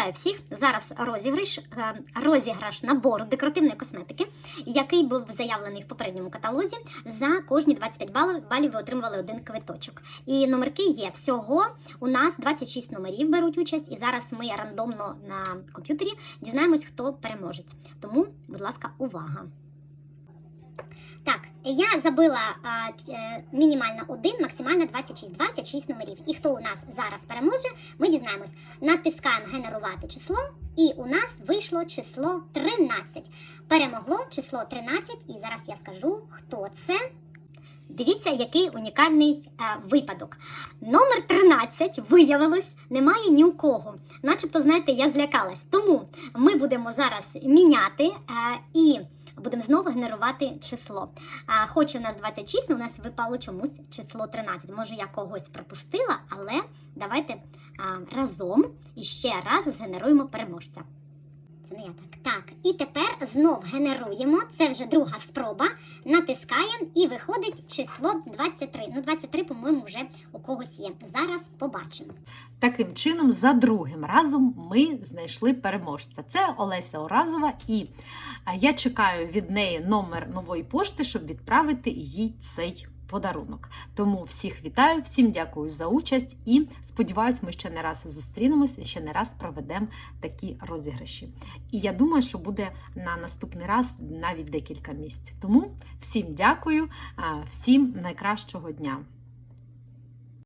Вітаю всіх! Зараз розіграш, е, розіграш набору декоративної косметики, який був заявлений в попередньому каталозі. За кожні 25 балів, балів ви отримували один квиточок. І номерки є. Всього у нас 26 номерів беруть участь, і зараз ми рандомно на комп'ютері дізнаємось, хто переможець. Тому, будь ласка, увага! Так, я забила е, мінімально один, максимально 26, 26 номерів. І хто у нас зараз переможе, ми дізнаємось. Натискаємо генерувати число, і у нас вийшло число 13. Перемогло число 13, і зараз я скажу, хто це. Дивіться, який унікальний е, випадок. Номер 13 виявилось немає ні у кого. Начебто, знаєте, я злякалась. Тому ми будемо зараз міняти е, і будемо знову генерувати число. Хоч у нас 26, але у нас випало чомусь число 13. Може, я когось пропустила, але давайте разом і ще раз згенеруємо переможця. Не я так. Так, і тепер знов генеруємо. Це вже друга спроба. Натискаємо і виходить число 23. Ну, 23, по-моєму, вже у когось є. Зараз побачимо. Таким чином, за другим разом ми знайшли переможця. Це Олеся Оразова, і я чекаю від неї номер нової пошти, щоб відправити їй цей подарунок. Тому всіх вітаю, всім дякую за участь і сподіваюсь, ми ще не раз зустрінемось і ще не раз проведемо такі розіграші. І я думаю, що буде на наступний раз навіть декілька місць. Тому всім дякую, всім найкращого дня.